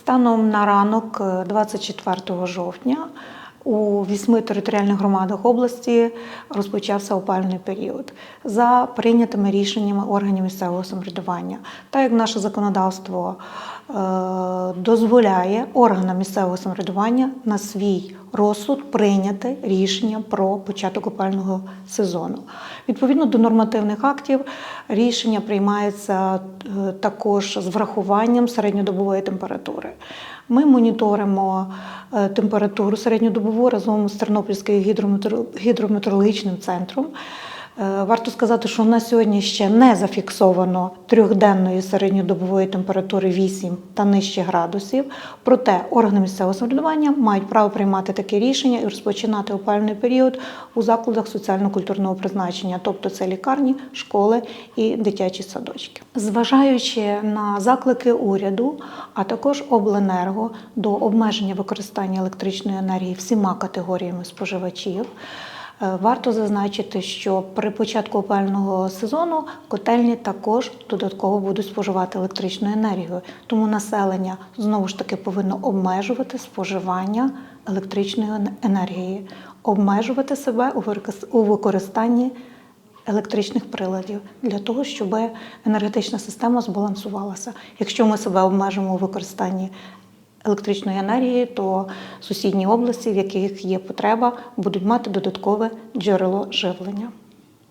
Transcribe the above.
Станом на ранок е, 24 жовтня у вісьми територіальних громадах області розпочався опальний період за прийнятими рішеннями органів місцевого самоврядування. Так як наше законодавство е, дозволяє органам місцевого самоврядування на свій розсуд прийняти рішення про початок опального сезону. Відповідно до нормативних актів, рішення приймається е, також з врахуванням середньодобової температури. Ми моніторимо е, температуру середньодобову разом з Тернопільським гідрометеорологічним центром. Е, Варто сказати, що на сьогодні ще не зафіксовано трьохденної середньодобової температури 8 та нижче градусів. Проте органи місцевого самоврядування мають право приймати таке рішення і розпочинати опалювальний період у закладах соціально-культурного призначення, тобто це лікарні, школи і дитячі садочки. Зважаючи на заклики уряду, а також обленерго до обмеження використання електричної енергії всіма категоріями споживачів. Е, Варто зазначити, що при початку опалювального сезону котельні також додатково будуть споживати електричну енергію. Тому населення знову ж таки повинно обмежувати споживання електричної енергії, обмежувати себе у використанні електричних приладів для того, щоб енергетична система збалансувалася. Якщо ми себе обмежимо у використанні електричної енергії, то сусідні області, в яких є потреба, будуть мати додаткове джерело живлення.